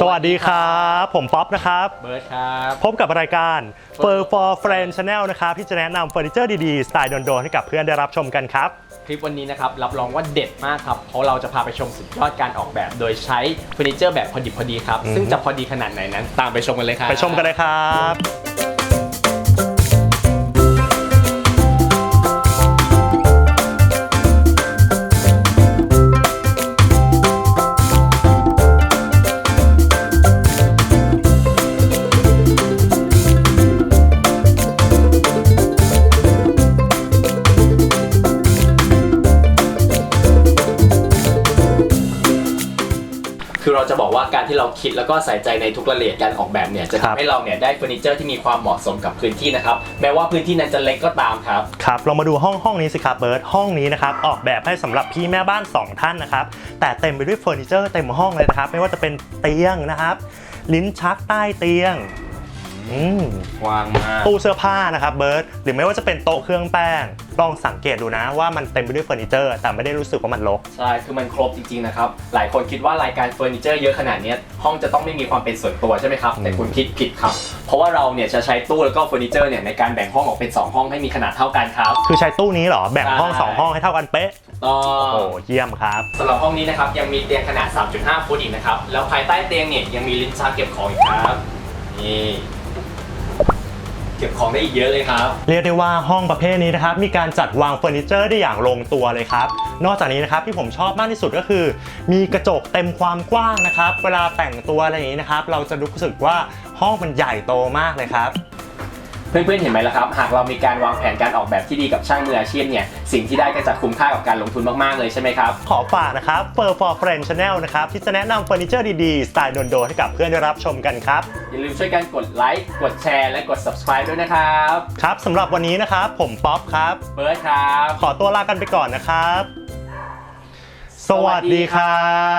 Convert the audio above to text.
สวัสดีครับ ผมป๊อปนะครับ เบิร์ดครับ พบกับรายการ Fur for Friend Channel นะครับที่จะแนะนำเฟอร์นิเจอร์ดีๆ สไตล์โดนๆให้กับเพื่อนได้รับชมกันครับ คลิปวันนี้นะครับ รับรองว่าเด็ดมากครับ เพราะเราจะพาไปชมสุดยอดการออกแบบ โดยใช้เฟอร์นิเจอร์แบบพอดิบพอดีครับอืมซึ่งจะพอดีขนาดไหนนั้น ตามไปชมกันเลยครับ ไปชมกันเลยครับ คือเราจะบอกว่าการที่เราคิดแล้วก็ใส่ใจในทุกรายละเอียดการออกแบบเนี่ยจะครับ ทำให้เราเนี่ยได้เฟอร์นิเจอร์ที่มีความเหมาะสมกับพื้นที่นะครับแม้ว่าพื้นที่นั้นจะเล็กก็ตามครับ ครับเรามาดูห้องห้องนี้สิครับเบิร์ดห้องนี้นะครับออกแบบให้สำหรับพี่แม่บ้าน 2 ท่านนะครับแต่เต็มไปด้วยเฟอร์นิเจอร์เต็มห้องเลยนะครับ ไม่ว่าจะเป็นเตียงนะครับ ลิ้นชักใต้เตียงอืม วางมากตู้เสื้อผ้านะครับเบิร์ดหรือไม่ว่าจะเป็นโต๊ะเครื่องแป้ง ลองสังเกตดูนะว่ามันเต็มไปด้วยเฟอร์นิเจอร์แต่ไม่ได้รู้สึกว่ามันรก ใช่ คือมันครบจริงๆนะครับ หลายคนคิดว่ารายการเฟอร์นิเจอร์เยอะขนาดเนี้ยห้องจะต้องไม่มีความเป็นส่วนตัวใช่ไหมครับ แต่คุณคิดผิดครับ เพราะว่าเราเนี่ยจะใช้ตู้แล้วก็เฟอร์นิเจอร์เนี่ยในการแบ่งห้องออกเป็น 2 ห้องให้มีขนาดเท่ากันครับ คือใช้ตู้นี้เหรอแบ่งห้องใช่2ห้องให้เท่ากันเป๊ะต่อโอ้เยี่ยมครับสำหรับห้องนี้นะครับยังมีเตียงขนาด 3.5 ฟุตอีกนะครับ แล้วภายใต้เตียงเนี่ยยังมีลิ้นชักเก็บของอีกครับ นี่เก็บของได้อีกเยอะเลยครับ เรียกได้ว่าห้องประเภทนี้นะครับ มีการจัดวางเฟอร์นิเจอร์ได้อย่างลงตัวเลยครับ นอกจากนี้นะครับที่ผมชอบมากที่สุดก็คือ มีกระจกเต็มความกว้างนะครับ เวลาแต่งตัวอะไรอย่างนี้นะครับ เราจะรู้สึกว่าห้องมันใหญ่โตมากเลยครับ เพื่อนๆเห็นไหมล่ะครับ หากเรามีการวางแผนการออกแบบที่ดีกับช่างมืออาชีพเนี่ยสิ่งที่ได้ก็จะคุ้มค่ากับการลงทุนมากๆเลยใช่ไหมครับ ขอฝากนะครับ Fur for Friend Channel นะครับที่จะแนะนำเฟอร์นิเจอร์ดีๆ สไตล์โดนๆให้กับเพื่อนได้รับชมกันครับ อย่าลืมช่วยกันกดไลค์กดแชร์และกด subscribe ด้วยนะครับครับสำหรับวันนี้นะครับผมป๊อปครับ เบิร์ดครับ ขอตัวลากันไปก่อนนะครับ สวัสดีครับ